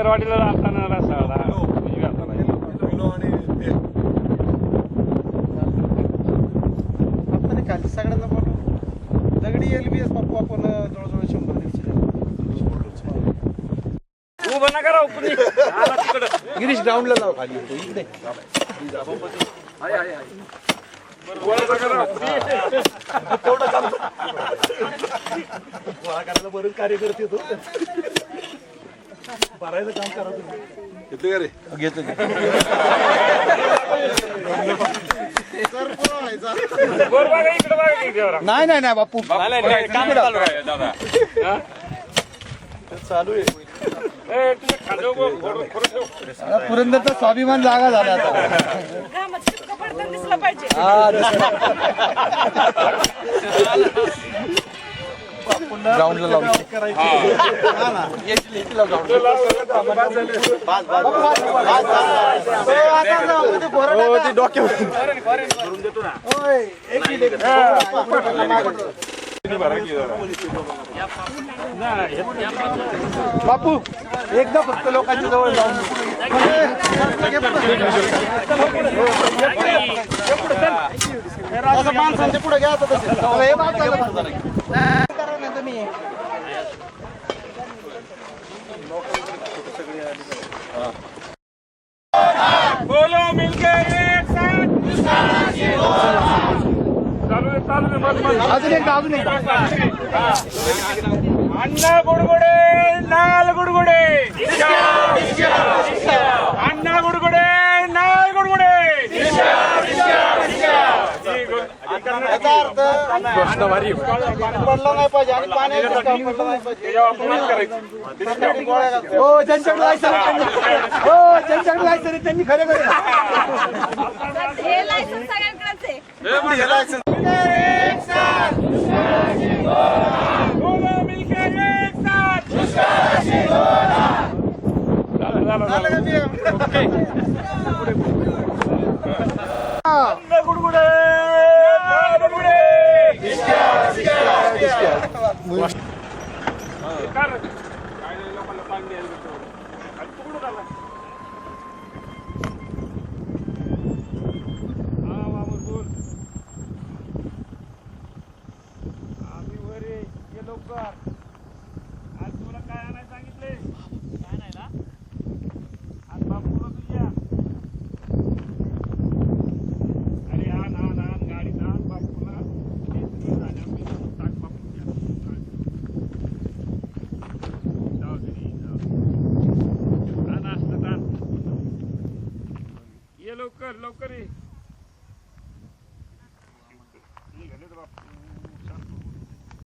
आस्करवाडीला जाताना रसाळा उजव्या हाताला. आपण खाली सगळ्यांना बोलू. दगडी एल बी एस पप्पा आपण जवळजवळ शंभर दीडशे उभं नका राहू कुणी. आला तिकडं. गिरीश ग्राउंडला लाव खाली. इकडे गोळा नका राहू. बरेच कार्यकर्ते येतो. भरायचं काम करा तुम्ही. वर बघा, इकडं बघा की देवरा. नाही नाही नाही बापू. नाही, नाही, काम चालू आहे. हा? पुरंदरचा स्वाभिमान जागा झाला आता. दिसलं पाहिजे. ग्राउंडला लावून. बापू. एकदा फक्त लोकांच्या जवळ जाऊन. पुढे घ्या हे नाही तुम्ही. बोलो मिलके एक साथ। आहे आहे अजून एकदा अजून एकदा. अण्णा गुडगुडे लाल गुडगुडे अण्णा गुडगुडे लाल गुडगुडे याचा अर्थ पडला नाही पाहिजे आणि पाण्यात पडलं नाही पाहिजे. हो ज्यांच्याकडे लायसन आहे त्यांनी- हो ज्यांच्याकडे लायसन आहे त्यांनी खरे खरे हे लायसन सगळ्यांकडेच आहे. झालं, झालं, झालं. अण्णा गुडगुडे लाल गुडगुडे काय रे? काय नाही, लोकांना पाणी द्यायला भेटतो. आणि तू कुठं चालला? हा, वावर बोल. आम्ही वर ये. ये लवकर. आज तुला काय आणायला सांगितले? काय नाही ना? आज बापूला तुझ्या. अरे आण, आण, आण, गाडीत आण बापूला. हे सगळं झाल्यावर मी जाऊन टाक बापूच्या. जाऊ दे रे, जाऊ दे. आण असलं तर आण. ये लवकर ये.